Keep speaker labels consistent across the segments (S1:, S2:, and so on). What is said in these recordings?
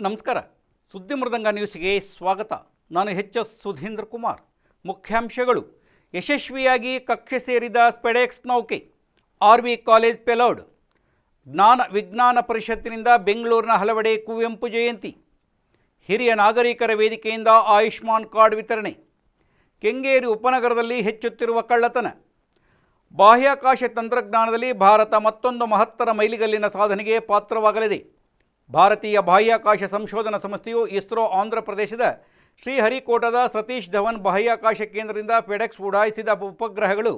S1: ನಮಸ್ಕಾರ. ಸುದ್ದಿ ಮೃದಂಗ ನ್ಯೂಸ್ಗೆ ಸ್ವಾಗತ. ನಾನು ಎಚ್ ಎಸ್ ಸುಧೀಂದ್ರ ಕುಮಾರ್. ಮುಖ್ಯಾಂಶಗಳು. ಯಶಸ್ವಿಯಾಗಿ ಕಕ್ಷೆ ಸೇರಿದ ಸ್ಪೆಡೆಕ್ಸ್ ನೌಕೆ ಆರ್ ವಿ ಕಾಲೇಜ್ ಪೆಲೌಡ್. ಜ್ಞಾನ ವಿಜ್ಞಾನ ಪರಿಷತ್ತಿನಿಂದ ಬೆಂಗಳೂರಿನ ಹಲವೆಡೆ ಕುವೆಂಪು ಜಯಂತಿ. ಹಿರಿಯ ನಾಗರಿಕರ ವೇದಿಕೆಯಿಂದ ಆಯುಷ್ಮಾನ್ ಕಾರ್ಡ್ ವಿತರಣೆ. ಕೆಂಗೇರಿ ಉಪನಗರದಲ್ಲಿ ಹೆಚ್ಚುತ್ತಿರುವ ಕಳ್ಳತನ. ಬಾಹ್ಯಾಕಾಶ ತಂತ್ರಜ್ಞಾನದಲ್ಲಿ ಭಾರತ ಮತ್ತೊಂದು ಮಹತ್ತರ ಮೈಲಿಗಲ್ಲಿನ ಸಾಧನೆಗೆ ಪಾತ್ರವಾಗಲಿದೆ. ಭಾರತೀಯ ಬಾಹ್ಯಾಕಾಶ ಸಂಶೋಧನಾ ಸಂಸ್ಥೆಯು ಇಸ್ರೋ ಆಂಧ್ರ ಪ್ರದೇಶದ ಶ್ರೀಹರಿಕೋಟದ ಸತೀಶ್ ಧವನ್ ಬಾಹ್ಯಾಕಾಶ ಕೇಂದ್ರದಿಂದ ಫೆಡೆಕ್ಸ್ ಉಡಾಯಿಸಿದ ಉಪಗ್ರಹಗಳು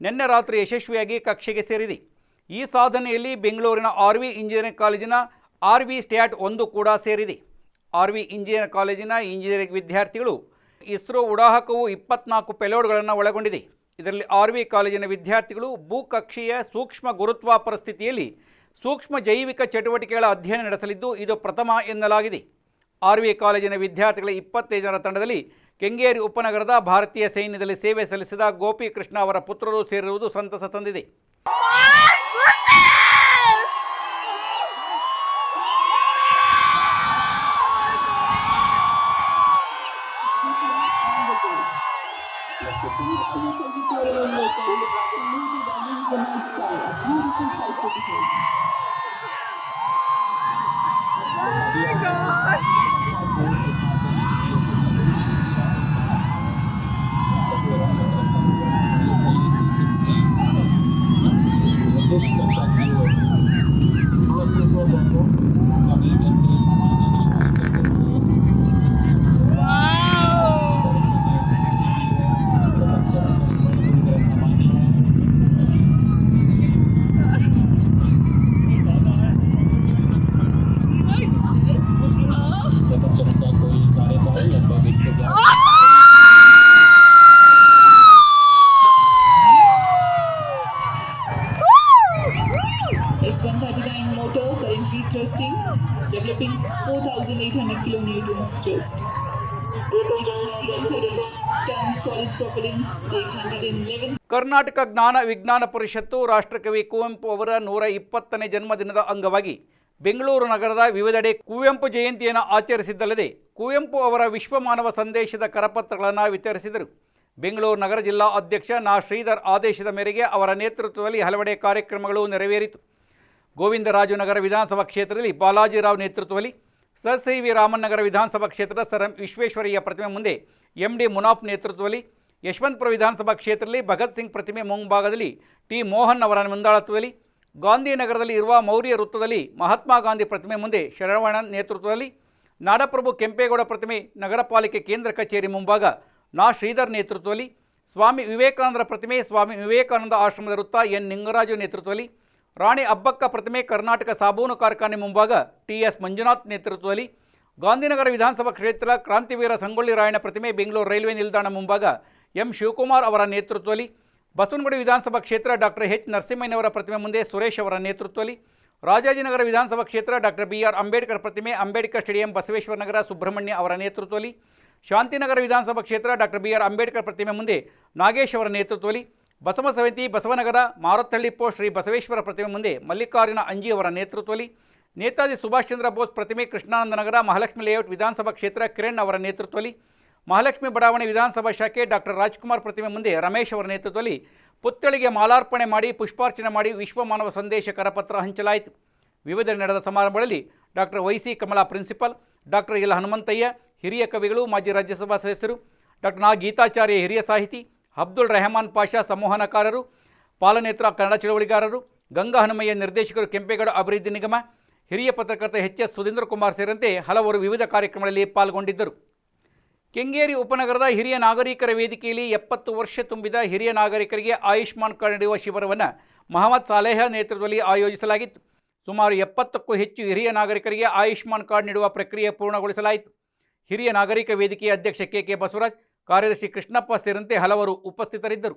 S1: ನಿನ್ನೆ ರಾತ್ರಿ ಯಶಸ್ವಿಯಾಗಿ ಕಕ್ಷೆಗೆ ಸೇರಿದೆ. ಈ ಸಾಧನೆಯಲ್ಲಿ ಬೆಂಗಳೂರಿನ ಆರ್ ವಿ ಇಂಜಿನಿಯರಿಂಗ್ ಕಾಲೇಜಿನ ಆರ್ ವಿ ಸ್ಟ್ಯಾಟ್ ಒಂದು ಕೂಡ ಸೇರಿದೆ. ಆರ್ ವಿ ಇಂಜಿನಿಯರಿಂಗ್ ಕಾಲೇಜಿನ ಇಂಜಿನಿಯರಿಂಗ್ ವಿದ್ಯಾರ್ಥಿಗಳು ಇಸ್ರೋ ಉಡಾಹಕವು ಇಪ್ಪತ್ನಾಲ್ಕು ಪೆಲೋಡ್ಗಳನ್ನು ಒಳಗೊಂಡಿದೆ. ಇದರಲ್ಲಿ ಆರ್ ವಿ ಕಾಲೇಜಿನ ವಿದ್ಯಾರ್ಥಿಗಳು ಭೂಕಕ್ಷೀಯ ಸೂಕ್ಷ್ಮ ಗುರುತ್ವ ಪರಿಸ್ಥಿತಿಯಲ್ಲಿ ಸೂಕ್ಷ್ಮ ಜೈವಿಕ ಚಟುವಟಿಕೆಗಳ ಅಧ್ಯಯನ ನಡೆಸಲಿದ್ದು ಇದು ಪ್ರಥಮ ಎನ್ನಲಾಗಿದೆ. ಆರ್ ವಿ ಕಾಲೇಜಿನ ವಿದ್ಯಾರ್ಥಿಗಳ ಇಪ್ಪತ್ತೈದು ಜನರ ತಂಡದಲ್ಲಿ ಕೆಂಗೇರಿ ಉಪನಗರದ ಭಾರತೀಯ ಸೈನ್ಯದಲ್ಲಿ ಸೇವೆ ಸಲ್ಲಿಸಿದ ಗೋಪಿಕೃಷ್ಣ ಅವರ ಪುತ್ರರು ಸೇರಿರುವುದು ಸಂತಸ ತಂದಿದೆ.
S2: Di sight
S3: Oh my God!
S2: S139 motor currently thrusting, developing 4,800 kilonewtons thrust. Its 130 ton solid propellants take 111
S1: Karnataka ಜ್ಞಾನ ವಿಜ್ಞಾನ ಪರಿಷತ್ತು ರಾಷ್ಟ್ರಕವಿ ಕುವೆಂಪು ಅವರ ನೂರ ಇಪ್ಪತ್ತನೇ ಜನ್ಮದಿನದ ಅಂಗವಾಗಿ ಬೆಂಗಳೂರು ನಗರದ ವಿವಿಧೆಡೆ ಕುವೆಂಪು ಜಯಂತಿಯನ್ನು ಆಚರಿಸಿದ್ದಲ್ಲದೆ ಕುವೆಂಪು ಅವರ ವಿಶ್ವ ಮಾನವ ಸಂದೇಶದ ಕರಪತ್ರಗಳನ್ನು ವಿತರಿಸಿದರು. ಬೆಂಗಳೂರು ನಗರ ಜಿಲ್ಲಾ ಅಧ್ಯಕ್ಷ ನಾ ಶ್ರೀಧರ್ ಆದೇಶದ ಮೇರೆಗೆ ಅವರ ನೇತೃತ್ವದಲ್ಲಿ ಹಲವೆಡೆ ಕಾರ್ಯಕ್ರಮಗಳು ನೆರವೇರಿತು. ಗೋವಿಂದರಾಜನಗರ ವಿಧಾನಸಭಾ ಕ್ಷೇತ್ರದಲ್ಲಿ ಬಾಲಾಜಿರಾವ್ ನೇತೃತ್ವದಲ್ಲಿ ಸರ್ ಸಿ ವಿ ರಾಮನಗರ ನಗರ ವಿಧಾನಸಭಾ ಕ್ಷೇತ್ರದ ಸರ್ ಎಂ ವಿಶ್ವೇಶ್ವರಯ್ಯ ಪ್ರತಿಮೆ ಮುಂದೆ ಎಂ ಡಿ ಮುನಾಫ್ ನೇತೃತ್ವದಲ್ಲಿ ಯಶವಂತಪುರ ವಿಧಾನಸಭಾ ಕ್ಷೇತ್ರದಲ್ಲಿ ಭಗತ್ ಸಿಂಗ್ ಪ್ರತಿಮೆ ಮುಂಭಾಗದಲ್ಲಿ ಟಿ ಮೋಹನ್ ಅವರ ಮುಂದಾಳತ್ವದಲ್ಲಿ ಗಾಂಧಿನಗರದಲ್ಲಿ ಇರುವ ಮೌರ್ಯ ವೃತ್ತದಲ್ಲಿ ಮಹಾತ್ಮ ಗಾಂಧಿ ಪ್ರತಿಮೆ ಮುಂದೆ ಶರವಣನ್ ನೇತೃತ್ವದಲ್ಲಿ ನಾಡಪ್ರಭು ಕೆಂಪೇಗೌಡ ಪ್ರತಿಮೆ ನಗರ ಪಾಲಿಕೆ ಕೇಂದ್ರ ಕಚೇರಿ ಮುಂಭಾಗ ನಾ ಶ್ರೀಧರ್ ನೇತೃತ್ವದಲ್ಲಿ ಸ್ವಾಮಿ ವಿವೇಕಾನಂದರ ಪ್ರತಿಮೆ ಸ್ವಾಮಿ ವಿವೇಕಾನಂದ ಆಶ್ರಮದ ವೃತ್ತ ಎನ್ ನಿಂಗರಾಜು ನೇತೃತ್ವದಲ್ಲಿ ರಾಣಿ ಅಬ್ಬಕ್ಕ ಪ್ರತಿಮೆ ಕರ್ನಾಟಕ ಸಾಬೂನು ಕಾರ್ಖಾನೆ ಮುಂಭಾಗ ಟಿ ಎಸ್ ಮಂಜುನಾಥ್ ನೇತೃತ್ವದಲ್ಲಿ ಗಾಂಧಿನಗರ ವಿಧಾನಸಭಾ ಕ್ಷೇತ್ರ ಕ್ರಾಂತಿವೀರ ಸಂಗೊಳ್ಳಿ ರಾಯಣ್ಣ ಪ್ರತಿಮೆ ಬೆಂಗಳೂರು ರೈಲ್ವೆ ನಿಲ್ದಾಣ ಮುಂಭಾಗ ಎಂ ಶಿವಕುಮಾರ್ ಅವರ ನೇತೃತ್ವದಲ್ಲಿ, ಬಸವನಗುಡಿ ವಿಧಾನಸಭಾ ಕ್ಷೇತ್ರ ಡಾಕ್ಟರ್ ಎಚ್ ನರಸಿಂಹಯ್ಯನವರ ಪ್ರತಿಮೆ ಮುಂದೆ ಸುರೇಶ್ ಅವರ ನೇತೃತ್ವದಲ್ಲಿ, ರಾಜಾಜಿನಗರ ವಿಧಾನಸಭಾ ಕ್ಷೇತ್ರ ಡಾಕ್ಟರ್ ಬಿ ಆರ್ ಅಂಬೇಡ್ಕರ್ ಪ್ರತಿಮೆ ಅಂಬೇಡ್ಕರ್ ಸ್ಟೇಡಿಯಂ ಬಸವೇಶ್ವರ ನಗರ ಸುಬ್ರಹ್ಮಣ್ಯ ಅವರ ನೇತೃತ್ವದಲ್ಲಿ, ಶಾಂತಿನಗರ ವಿಧಾನಸಭಾ ಕ್ಷೇತ್ರ ಡಾಕ್ಟರ್ ಬಿ ಆರ್ ಅಂಬೇಡ್ಕರ್ ಪ್ರತಿಮೆ ಮುಂದೆ ನಾಗೇಶ್ ಅವರ ನೇತೃತ್ವದಲ್ಲಿ ಬಸವ ಸಮಿತಿ, ಬಸವನಗರ ಮಾರತ್ತಳ್ಳಿ ಪೋಸ್ಟ್, ಶ್ರೀ ಬಸವೇಶ್ವರ ಪ್ರತಿಮೆ ಮುಂದೆ ಮಲ್ಲಿಕಾರ್ಜುನ ಅಂಜಿ ಅವರ ನೇತೃತ್ವದಲ್ಲಿ ನೇತಾಜಿ ಸುಭಾಷ್ ಚಂದ್ರ ಬೋಸ್ ಪ್ರತಿಮೆ ಕೃಷ್ಣಾನಂದ ನಗರ ಮಹಾಲಕ್ಷ್ಮಿ ಲೇಔಟ್ ವಿಧಾನಸಭಾ ಕ್ಷೇತ್ರ ಕಿರಣ್ ಅವರ ನೇತೃತ್ವದಲ್ಲಿ, ಮಹಾಲಕ್ಷ್ಮಿ ಬಡಾವಣೆ ವಿಧಾನಸಭಾ ಶಾಖೆ ಡಾಕ್ಟರ್ ರಾಜ್ಕುಮಾರ್ ಪ್ರತಿಮೆ ಮುಂದೆ ರಮೇಶ್ ಅವರ ನೇತೃತ್ವದಲ್ಲಿ ಪುತ್ಥಳಿಗೆ ಮಾಲಾರ್ಪಣೆ ಮಾಡಿ, ಪುಷ್ಪಾರ್ಚನೆ ಮಾಡಿ, ವಿಶ್ವ ಮಾನವ ಸಂದೇಶ ಕರಪತ್ರ ಹಂಚಲಾಯಿತು. ವಿವಿಧ ನಡೆದ ಸಮಾರಂಭಗಳಲ್ಲಿ doctor Y C Kamala principal doctor L. Hanumanthaiah, ಹಿರಿಯ ಕವಿಗಳು, ಮಾಜಿ ರಾಜ್ಯಸಭಾ ಸದಸ್ಯರು ಡಾಕ್ಟರ್ ನಾ. ಗೀತಾಚಾರ್ಯ ಹಿರಿಯ ಸಾಹಿತಿ ಅಬ್ದುಲ್ ರೆಹಮಾನ್ ಪಾಷಾ ಸಂವಹನಕಾರರು, ಪಾಲನೇತ್ರ ಕನ್ನಡ ಚಳವಳಿಗಾರರು, ಗಂಗಾ ಹನುಮಯ್ಯ ನಿರ್ದೇಶಕರು ಕೆಂಪೇಗೌಡ ಅಭಿವೃದ್ಧಿ ನಿಗಮ, ಹಿರಿಯ ಪತ್ರಕರ್ತ ಎಚ್ ಎಸ್ ಸುಧೀಂದ್ರ ಕುಮಾರ್ ಸೇರಿದಂತೆ ಹಲವರು ವಿವಿಧ ಕಾರ್ಯಕ್ರಮಗಳಲ್ಲಿ ಪಾಲ್ಗೊಂಡಿದ್ದರು. ಕೆಂಗೇರಿ ಉಪನಗರದ ಹಿರಿಯ ನಾಗರಿಕರ ವೇದಿಕೆಯಲ್ಲಿ ಎಪ್ಪತ್ತು ವರ್ಷ ತುಂಬಿದ ಹಿರಿಯ ನಾಗರಿಕರಿಗೆ ಆಯುಷ್ಮಾನ್ ಕಾರ್ಡ್ ನೀಡುವ ಶಿಬಿರವನ್ನು ಮಹಮ್ಮದ್ ಸಾಲೇಹ ನೇತೃತ್ವದಲ್ಲಿ ಆಯೋಜಿಸಲಾಗಿತ್ತು. ಸುಮಾರು ಎಪ್ಪತ್ತಕ್ಕೂ ಹೆಚ್ಚು ಹಿರಿಯ ನಾಗರಿಕರಿಗೆ ಆಯುಷ್ಮಾನ್ ಕಾರ್ಡ್ ನೀಡುವ ಪ್ರಕ್ರಿಯೆ ಪೂರ್ಣಗೊಳಿಸಲಾಯಿತು. ಹಿರಿಯ ನಾಗರಿಕ ವೇದಿಕೆಯ ಅಧ್ಯಕ್ಷ ಕೆ ಕೆ ಬಸವರಾಜ್ ಕಾರ್ಯದರ್ಶಿ ಕೃಷ್ಣಪ್ಪ ಸೇರಿದಂತೆ ಹಲವರು ಉಪಸ್ಥಿತರಿದ್ದರು.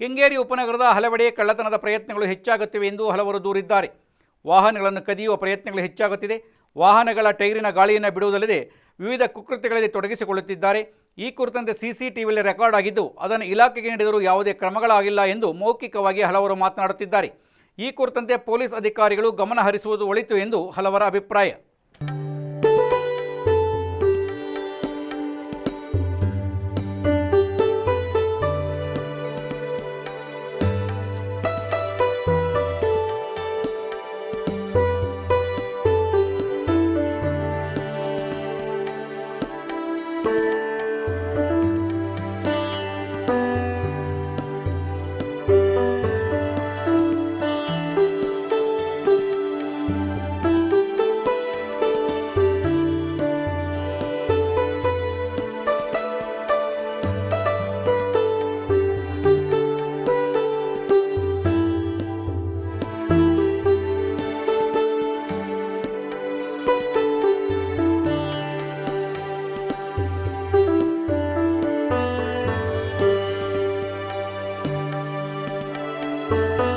S1: ಕೆಂಗೇರಿ ಉಪನಗರದ ಹಲವೆಡೆ ಕಳ್ಳತನದ ಪ್ರಯತ್ನಗಳು ಹೆಚ್ಚಾಗುತ್ತಿವೆ ಎಂದು ಹಲವರು ದೂರಿದ್ದಾರೆ. ವಾಹನಗಳನ್ನು ಕದಿಯುವ ಪ್ರಯತ್ನಗಳು ಹೆಚ್ಚಾಗುತ್ತಿದೆ. ವಾಹನಗಳ ಟೈರಿನ ಗಾಳಿಯನ್ನು ಬಿಡುವುದಲ್ಲದೆ ವಿವಿಧ ಕುಕೃತ್ಯಗಳಲ್ಲಿ ತೊಡಗಿಸಿಕೊಳ್ಳುತ್ತಿದ್ದಾರೆ. ಈ ಕುರಿತಂತೆ ಸಿಸಿಟಿವಿಯಲ್ಲಿ ರೆಕಾರ್ಡ್ ಆಗಿದ್ದು, ಅದನ್ನು ಇಲಾಖೆಗೆ ನೀಡಿದರೂ ಯಾವುದೇ ಕ್ರಮಗಳಾಗಿಲ್ಲ ಎಂದು ಮೌಖಿಕವಾಗಿ ಹಲವರು ಮಾತನಾಡುತ್ತಿದ್ದಾರೆ. ಈ ಕುರಿತಂತೆ ಪೊಲೀಸ್ ಅಧಿಕಾರಿಗಳು ಗಮನ ಹರಿಸುವುದು ಒಳಿತು ಎಂದು ಹಲವರ ಅಭಿಪ್ರಾಯ. Música